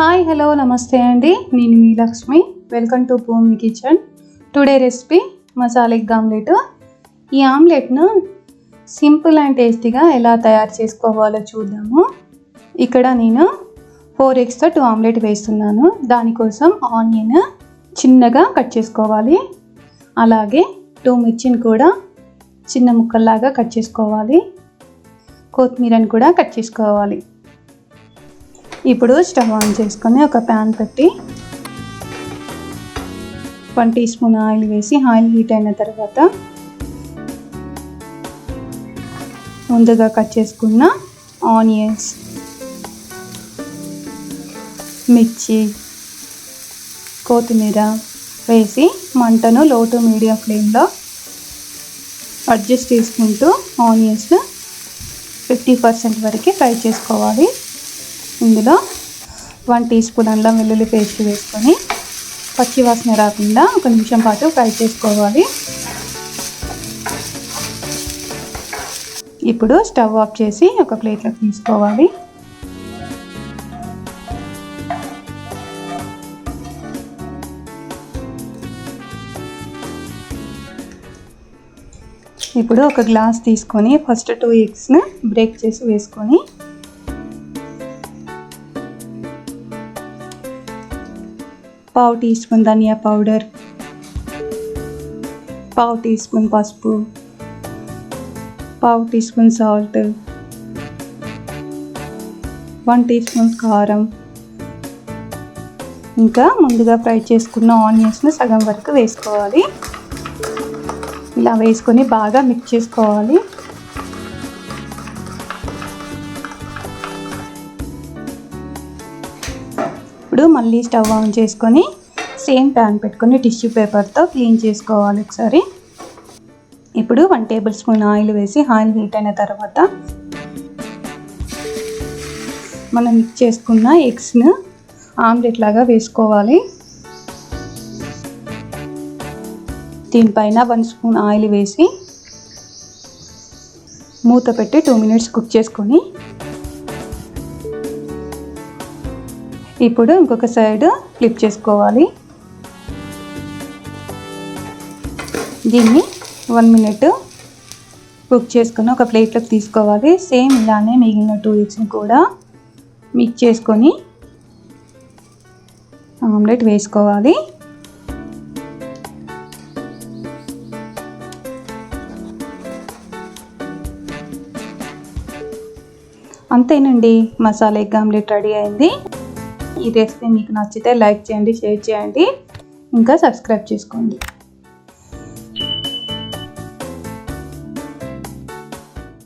Hi hello నమస్తే అండి. నేను మీ Lakshmi. Welcome to Bhoomi kitchen today recipe masala egg omelette ఈ ఆమ్లెట్ను సింపుల్ అండ్ టేస్టీగా ఎలా తయారు చేసుకోవాలో చూద్దాము. ఇక్కడ నేను ఫోర్ ఎగ్స్తో టూ ఆమ్లెట్ వేస్తున్నాను. దానికోసం ఆనియన్ చిన్నగా కట్ చేసుకోవాలి. అలాగే టూ మిర్చిని కూడా చిన్న ముక్కల్లాగా కట్ చేసుకోవాలి. కొత్తిమీరని కూడా కట్ చేసుకోవాలి. ఇప్పుడు స్టవ్ ఆన్ చేసుకొని ఒక ప్యాన్ పెట్టి వన్ టీ స్పూన్ ఆయిల్ వేసి ఆయిల్ హీట్ అయిన తర్వాత ముందుగా కట్ చేసుకున్న ఆనియన్స్ మిర్చి కొత్తిమీర వేసి మంటను లో టు మీడియం ఫ్లేమ్లో అడ్జస్ట్ చేసుకుంటూ ఆనియన్స్ ఫిఫ్టీ పర్సెంట్ వరకు ఫ్రై చేసుకోవాలి. ఇందులో వన్ టీ స్పూన్ అల్లం వెల్లుల్లి పేస్ట్ వేసుకొని పచ్చి వాసన రాకుండా ఒక నిమిషం పాటు ఫ్రై చేసుకోవాలి. ఇప్పుడు స్టవ్ ఆఫ్ చేసి ఒక ప్లేట్లోకి తీసుకోవాలి. ఇప్పుడు ఒక గ్లాస్ తీసుకొని ఫస్ట్ టూ ఎగ్స్ని బ్రేక్ చేసి వేసుకొని పావు టీ స్పూన్ ధనియా పౌడర్ పావు టీ స్పూన్ పసుపు పావు teaspoon salt one teaspoon కారం. ఇంకా ముందుగా ఫ్రై చేసుకున్న ఆనియన్స్ని సగం వరకు వేసుకోవాలి. ఇలా వేసుకొని బాగా మిక్స్ చేసుకోవాలి. ఇప్పుడు మళ్ళీ స్టవ్ ఆన్ చేసుకొని సేమ్ ప్యాన్ పెట్టుకొని టిష్యూ పేపర్తో క్లీన్ చేసుకోవాలి ఒకసారి. ఇప్పుడు వన్ టేబుల్ స్పూన్ ఆయిల్ వేసి ఆయిల్ హీట్ అయిన తర్వాత మనం మిక్స్ చేసుకున్న ఎగ్స్ను ఆమ్లెట్ లాగా వేసుకోవాలి. దీనిపైన వన్ స్పూన్ ఆయిల్ వేసి మూత పెట్టి టూ మినిట్స్ కుక్ చేసుకొని ఇప్పుడు ఇంకొక సైడ్ ఫ్లిప్ చేసుకోవాలి. దీన్ని వన్ మినిట్ కుక్ చేసుకుని ఒక ప్లేట్లోకి తీసుకోవాలి. సేమ్ ఇలానే మిగిలిన టూ ఎగ్స్ని కూడా మిక్స్ చేసుకొని ఆమ్లెట్ వేసుకోవాలి. అంతేనండి మసాలా ఎగ్ ఆమ్లెట్ రెడీ అయింది. ఈ రెసిపీ మీకు నచ్చితే లైక్ చేయండి షేర్ చేయండి. ఇంకా సబ్స్క్రైబ్ చేసుకోండి.